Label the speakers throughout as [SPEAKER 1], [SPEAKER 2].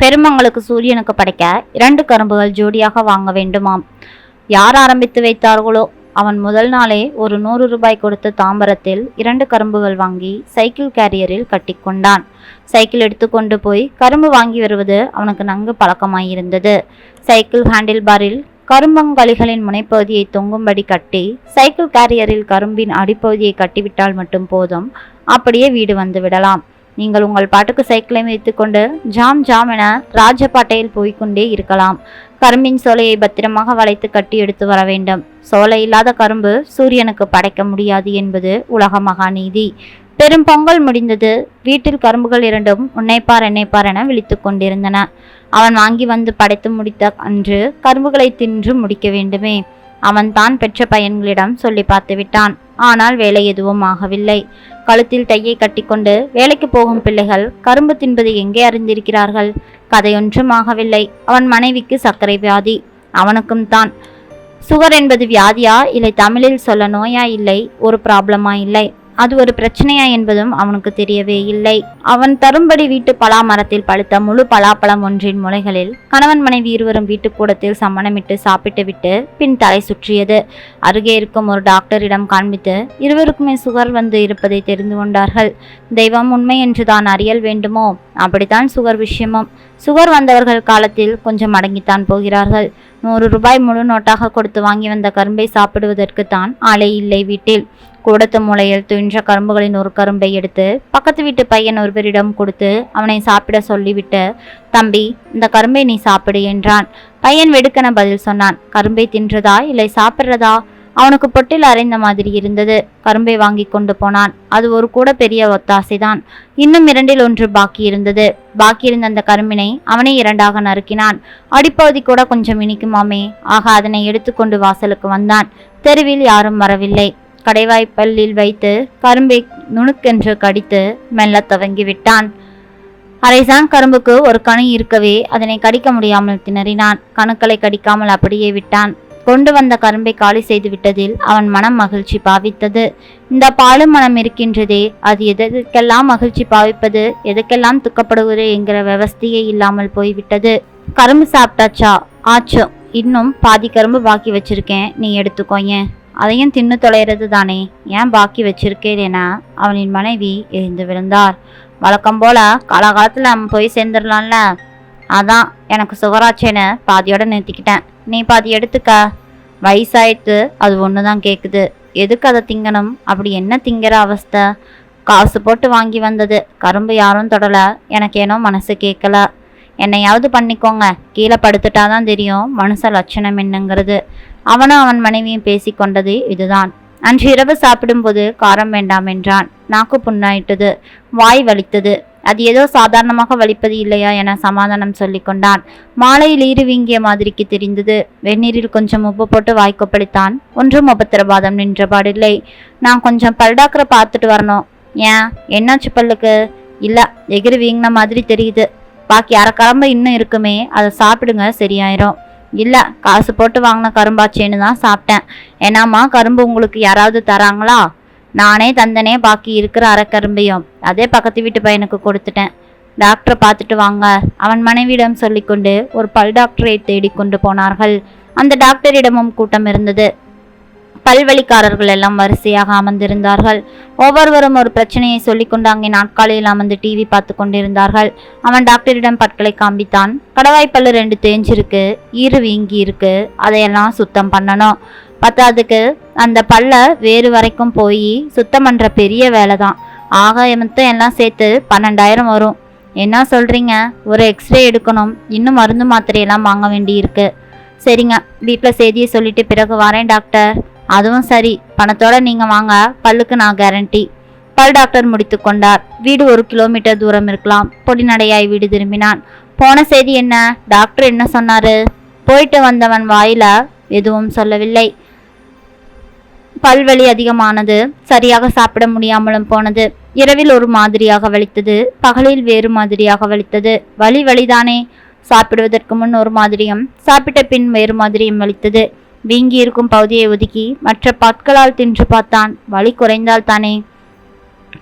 [SPEAKER 1] பெருமங்களுக்கு சூரியனுக்கு படைக்க இரண்டு கரும்புகள் ஜோடியாக வாங்க வேண்டுமாம். யார் ஆரம்பித்து வைத்தார்களோ அவன் முதல் நாளே ஒரு நூறு ரூபாய் கொடுத்து தாம்பரத்தில் இரண்டு கரும்புகள் வாங்கி சைக்கிள் கேரியரில் கட்டிக்கொண்டான் சைக்கிள் எடுத்துக்கொண்டு போய் கரும்பு வாங்கி வருவது அவனுக்கு நன்கு பழக்கமாயிருந்தது. சைக்கிள் ஹேண்டில் பாரில் கரும்பங்களிகளின் முனைப்பகுதியை தொங்கும்படி கட்டி சைக்கிள் கேரியரில் கரும்பின் அடிப்பகுதியை கட்டிவிட்டால் மட்டும் போதும். அப்படியே வீடு வந்து விடலாம். நீங்கள் உங்கள் பாட்டுக்கு சைக்கிளை வைத்துக்கொண்டு ஜாம் ஜாம் என ராஜபாட்டையில் போய்க்கொண்டே இருக்கலாம். கரும்பின் சோலையை பத்திரமாக வளைத்து கட்டி எடுத்து வர வேண்டும். சோலை இல்லாத கரும்பு சூரியனுக்கு படைக்க முடியாது என்பது உலக மகாநீதி பெரும் பொங்கல் முடிந்தது. வீட்டில் கரும்புகள் இரண்டும் உன்னைப்பார் என்னைப்பார் என விழித்து கொண்டிருந்தன. அவன் வாங்கி வந்து படைத்து முடித்த அன்று கரும்புகளை தின்று முடிக்க வேண்டுமே. அவன் தான் பெற்ற பையன்களிடம் சொல்லி பார்த்து விட்டான் ஆனால் வேலை எதுவும் ஆகவில்லை. கழுத்தில் டையை கட்டிக்கொண்டு வேலைக்கு போகும் பிள்ளைகள் கரும்பு தின்பது எங்கே அறிந்திருக்கிறார்கள்? கதையொன்றும் ஆகவில்லை. அவன் மனைவிக்கு சர்க்கரை வியாதி. அவனுக்கும் தான். சுகர் என்பது வியாதியா? இல்லை தமிழில் சொல்ல நோயா? இல்லை ஒரு ப்ராப்ளமா இல்லை. அது ஒரு பிரச்சனையா என்பதும் அவனுக்கு தெரியவே இல்லை. அவன் தரும்படி வீட்டு பலா மரத்தில் பழுத்த முழு பலாப்பழம் ஒன்றின் முளைகளில் கணவன் மனைவி இருவரும் வீட்டுக்கூடத்தில் சம்மணமிட்டு சாப்பிட்டு விட்டு பின் தலை சுற்றியது. அருகே இருக்கும் ஒரு டாக்டரிடம் காண்பித்து இருவருக்குமே சுகர் வந்து இருப்பதை தெரிந்து கொண்டார்கள். தெய்வம் உண்மை என்று தான் அறியல் வேண்டுமோ? அப்படித்தான் சுகர் விஷயமும். சுகர் வந்தவர்கள் காலத்தில் கொஞ்சம் அடங்கித்தான் போகிறார்கள். நூறு ரூபாய் முழு நோட்டாக கொடுத்து வாங்கி வந்த கரும்பை சாப்பிடுவதற்கு தான் ஆளே இல்லை வீட்டில். கூடத்து மூலையில் துயின்ற கரும்புகளின் ஒரு கரும்பை எடுத்து பக்கத்து வீட்டு பையன் ஒருவரிடம் கொடுத்து அவனை சாப்பிட சொல்லிவிட்டு தம்பி இந்த கரும்பை நீ சாப்பிடு என்றான். பையன் வெடுக்கென பதில் சொன்னான். கரும்பை தின்றதா இல்லை சாப்பிட்றதா? அவனுக்கு பொட்டில் அரைந்த மாதிரி இருந்தது. கரும்பை வாங்கி கொண்டு போனான். அது ஒரு கூட பெரிய ஒத்தாசைதான். இன்னும் இரண்டில் ஒன்று பாக்கி இருந்தது. பாக்கி இருந்த அந்த கரும்பினை அவனே இரண்டாக நறுக்கினான். அடிப்பகுதி கூட கொஞ்சம் இனிக்குமாமே. ஆக அதனை எடுத்துக்கொண்டு வாசலுக்கு வந்தான். தெருவில் யாரும் வரவில்லை. கடைவாய்ப்பல்லில் வைத்து கரும்பை நுணுக்கென்று கடித்து மெல்ல துவங்கி விட்டான் அரைசான் கரும்புக்கு ஒரு கணு இருக்கவே அதனை கடிக்க முடியாமல் திணறினான். கணுக்களை கடிக்காமல் அப்படியே விட்டான். கொண்டு வந்த கரும்பை காலி செய்து விட்டதில் அவன் மனம் மகிழ்ச்சி பாவித்தது. இந்த பாலும் மனம் இருக்கின்றதே அது எதற்கெல்லாம் மகிழ்ச்சி பாவிப்பது எதற்கெல்லாம் துக்கப்படுவது என்கிற விவஸ்தையே இல்லாமல் போய்விட்டது. கரும்பு சாப்பிட்டாச்சா? ஆச்சோ இன்னும் பாதி கரும்பு பாக்கி வச்சிருக்கேன் நீ எடுத்துக்கோயேன். அதையும் தின்னு தொலைகிறது தானே. ஏன் பாக்கி வச்சிருக்கேன் என அவனின் மனைவி எழுந்து விழுந்தார். வழக்கம் போல காலகாலத்தில் நம்ம போய் சேர்ந்துடலாம்ல. அதான் எனக்கு சுகராட்சேன்னு பாதியோட நிறுத்திக்கிட்டேன். நீ பாதி எடுத்துக்க. வயசாயிட்டு அது ஒன்று தான் கேட்குது எதுக்கு அதை திங்கணும்? அப்படி என்ன திங்கிற அவஸ்தை? காசு போட்டு வாங்கி வந்தது. கரும்பு யாரும் தொடலை. எனக்கு ஏனோ மனசு கேட்கல என்னையாவது பண்ணிக்கோங்க. கீழே படுத்துட்டாதான் தெரியும் மனுஷ லட்சணம் என்னங்கிறது. அவனும் அவன் மனைவியும் பேசிக்கொண்டது இதுதான். அன்று இரவு சாப்பிடும்போது காரம் வேண்டாம் என்றான். நாக்கு புண்ணாயிட்டது. வாய் வலித்தது. அது ஏதோ சாதாரணமாக வலிப்பது இல்லையா என சமாதானம் சொல்லி கொண்டான். மாலையில் ஈறு வீங்கிய மாதிரிக்கு தெரிந்தது. வெந்நீரில் கொஞ்சம் உப்பு போட்டு வாய் கொப்பளித்தான். ஒன்றும் உபத்திரபாதம் நின்றபாடில்லை. நான் கொஞ்சம் பல்டாக்கரை பார்த்துட்டு வரணும். ஏன்? என்னாச்சு பல்லுக்கு? இல்லை எகிரி வீங்கின மாதிரி தெரியுது. பாக்கி அரை கிளம்ப இன்னும் இருக்குமே. அதை சாப்பிடுங்க சரியாயிரும். இல்லை காசு போட்டு வாங்கின கரும்பாச்சேன்னு தான் சாப்பிட்டேன். ஏன்னாம்மா கரும்பு உங்களுக்கு யாராவது தராங்களா? நானே தந்தனே பாக்கி இருக்கிற அரைக்கரும்பையும் அதே பக்கத்து வீட்டு பையனுக்கு கொடுத்துட்டேன். டாக்டரை பார்த்துட்டு வாங்க. அவன் மனைவியிடம் சொல்லிக்கொண்டு ஒரு பல் டாக்டரை தேடிக்கொண்டு போனார்கள். அந்த டாக்டரிடமும் கூட்டம் இருந்தது. பல்வழிக்காரர்கள் எல்லாம் வரிசையாக அமர்ந்திருந்தார்கள். ஒவ்வொருவரும் ஒரு பிரச்சனையை சொல்லிக்கொண்டு அங்கே நாட்காலியில் அமர்ந்து டிவி பார்த்து கொண்டிருந்தார்கள். அவன் டாக்டரிடம் பற்களை காண்பித்தான். கடவாய்ப்பல்லு ரெண்டு தேஞ்சிருக்கு ஈறு வீங்கி இருக்கு அதையெல்லாம் சுத்தம் பண்ணணும். பத்தாதுக்கு அந்த பல்ல வேறு வரைக்கும் போய் சுத்தம் பண்ணுற பெரிய வேலை தான் ஆகாயமத்தை எல்லாம் சேர்த்து பன்னெண்டாயிரம் வரும். என்ன சொல்கிறீங்க ஒரு எக்ஸ்ரே எடுக்கணும். இன்னும் மருந்து மாத்திரையெல்லாம் வாங்க வேண்டியிருக்கு. சரிங்க வீட்டில் செய்தியை சொல்லிட்டு பிறகு வரேன் டாக்டர். அதுவும் சரி. பணத்தோட நீங்கள் வாங்க. பல்லுக்கு நான் கேரண்டி பல் டாக்டர் முடித்து கொண்டார். வீடு ஒரு கிலோமீட்டர் தூரம் இருக்கலாம். பொடிநடையாய் வீடு திரும்பினான். போன செய்தி என்ன? டாக்டர் என்ன சொன்னாரு? போயிட்டு வந்தவன் வாயில எதுவும் சொல்லவில்லை. பல்வலி அதிகமானது. சரியாக சாப்பிட முடியாமலும் போனது. இரவில் ஒரு மாதிரியாக வலித்தது. பகலில் வேறு மாதிரியாக வலித்தது. வலி வலிதானே? சாப்பிடுவதற்கு முன் ஒரு மாதிரியும் சாப்பிட்ட பின் வேறு மாதிரியும் வலித்தது. வீங்கி இருக்கும் பகுதியை ஒதுக்கி மற்ற பற்களால் தின்று பார்த்தான். வலி குறைந்தால் தானே.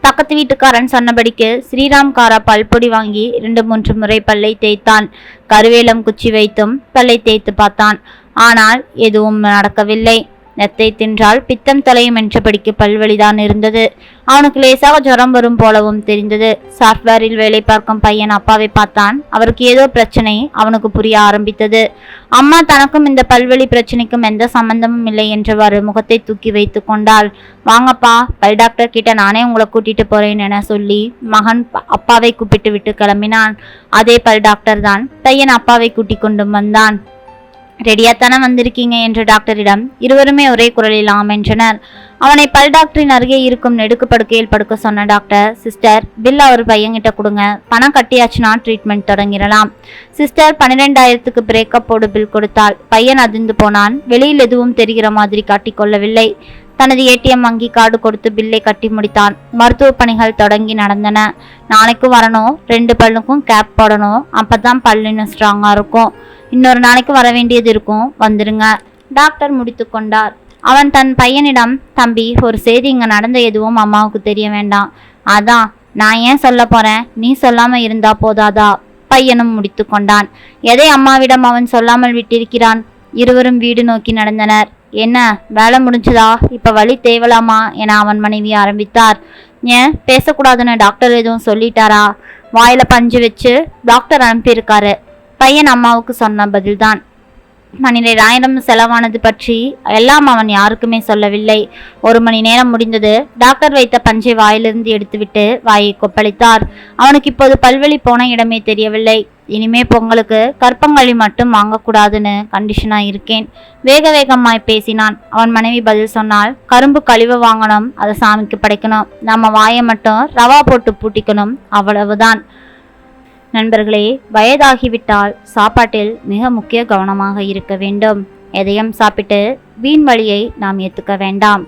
[SPEAKER 1] பக்கத்து வீட்டுக்காரன் சொன்னபடிக்கு ஸ்ரீராம் காரா பல்பொடி வாங்கி இரண்டு மூன்று முறை பல்லை தேய்த்தான். கருவேலம் குச்சி வைத்தும் பல்லை தேய்த்து பார்த்தான். ஆனால் எதுவும் நடக்கவில்லை. நெத்தை தின்றால் பித்தம் தொலையும் என்றபடிக்கு பல்வழிதான் இருந்தது. அவனுக்கு லேசாக ஜுரம் வரும் போலவும் தெரிந்தது. சாஃப்ட்வேரில் வேலை பார்க்கும் பையன் அப்பாவை பார்த்தான். அவருக்கு ஏதோ பிரச்சனை அவனுக்கு புரிய ஆரம்பித்தது. அம்மா தனக்கும் இந்த பல்வழி பிரச்சனைக்கும் எந்த சம்பந்தமும் இல்லை என்றவாறு முகத்தை தூக்கி வைத்து கொண்டாள். வாங்கப்பா பல் டாக்டர் கிட்ட நானே உங்களை கூட்டிட்டு போறேன் என சொல்லி மகன் அப்பாவை கூப்பிட்டு விட்டு கிளம்பினான். அதே பல் டாக்டர் தான் பையன் அப்பாவை கூட்டிக் கொண்டும் வந்தான். ரெடியாத்தானே வந்திருக்கீங்க என்று டாக்டரிடம் இருவருமே ஒரே குரலில் ஆம் என்றனர். அவனை பல் டாக்டரின் அருகே இருக்கும் நெடுக்கு படுக்கையில் படுக்க சொன்ன டாக்டர் சிஸ்டர் பில் அவர் பையன்கிட்ட கொடுங்க. பணம் கட்டியாச்சுன்னா ட்ரீட்மெண்ட் தொடங்கிடலாம். சிஸ்டர் பன்னிரெண்டாயிரத்துக்கு பிரேக்கப் போடு பில் கொடுத்தாள் பையன் அதிர்ந்து போனான். வெளியில் எதுவும் தெரிகிற மாதிரி காட்டிக்கொள்ளவில்லை தனது ஏடிஎம் வங்கி கார்டு கொடுத்து பில்லை கட்டி முடித்தான். மருத்துவ பணிகள் தொடங்கி நடந்தன. நாளைக்கும் வரணும். ரெண்டு பல்லுக்கும் கேப் போடணும். அப்பதான் பல்லுன்னு ஸ்ட்ராங்காக இருக்கும். இன்னொரு நாளைக்கு வர வேண்டியது இருக்கும். வந்துருங்க. டாக்டர் முடித்து கொண்டார். அவன் தன் பையனிடம் தம்பி ஒரு செய்தி இங்கே நடந்த எதுவும் அம்மாவுக்கு தெரிய வேண்டாம். அதான் நான் ஏன் சொல்ல போறேன்? நீ சொல்லாமல் இருந்தா போதாதா? பையனும் முடித்து கொண்டான். எதை அம்மாவிடம் அவன் சொல்லாமல் விட்டிருக்கிறான்? இருவரும் வீடு நோக்கி நடந்தனர். என்ன வேலை முடிஞ்சதா? இப்போ வழி தேவலாமா? என அவன் மனைவி ஆரம்பித்தார். ஏன் பேசக்கூடாதுன்னு டாக்டர் எதுவும் சொல்லிட்டாரா? வாயில பஞ்சு வச்சு டாக்டர் அனுப்பியிருக்காரு. பையன் அம்மாவுக்கு சொன்ன பதில்தான். பன்னிரெண்டாயிரம் செலவானது பற்றி எல்லாம் அவன் யாருக்குமே சொல்லவில்லை. ஒரு மணி நேரம் முடிந்தது. டாக்டர் வைத்த பஞ்சை வாயிலிருந்து எடுத்துவிட்டு வாயை கொப்பளித்தார். அவனுக்கு இப்போது பல்வெளி போன இடமே தெரியவில்லை. இனிமே பொங்கலுக்கு கற்பங்களி மட்டும் வாங்கக்கூடாதுன்னு கண்டிஷனா இருக்கேன். வேக வேகமாய் பேசினான். அவன் மனைவி பதில் சொன்னால் கரும்பு கழிவு வாங்கணும் அதை சாமிக்கு படைக்கணும். நம்ம வாயை மட்டும் ரவா போட்டு பூட்டிக்கணும். அவ்வளவுதான். நண்பர்களே வயதாகிவிட்டால் சாப்பாட்டில் மிக முக்கிய கவனமாக இருக்க வேண்டும். எதையும் சாப்பிட்டு வீண் வழியை நாம் ஏற்றுக்க வேண்டாம்.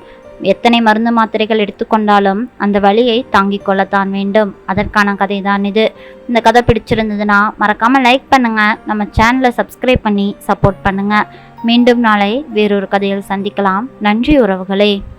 [SPEAKER 1] எத்தனை மருந்து மாத்திரைகள் எடுத்துக்கொண்டாலும் அந்த வழியை தாங்கிக் கொள்ளத்தான் வேண்டும். அதற்கான கதை தான் இது. இந்த கதை பிடிச்சிருந்ததுன்னா மறக்காமல் லைக் பண்ணுங்கள் நம்ம சேனலை சப்ஸ்கிரைப் பண்ணி சப்போர்ட் பண்ணுங்கள் மீண்டும் நாளை வேறொரு கதையில் சந்திக்கலாம். நன்றி உறவுகளே.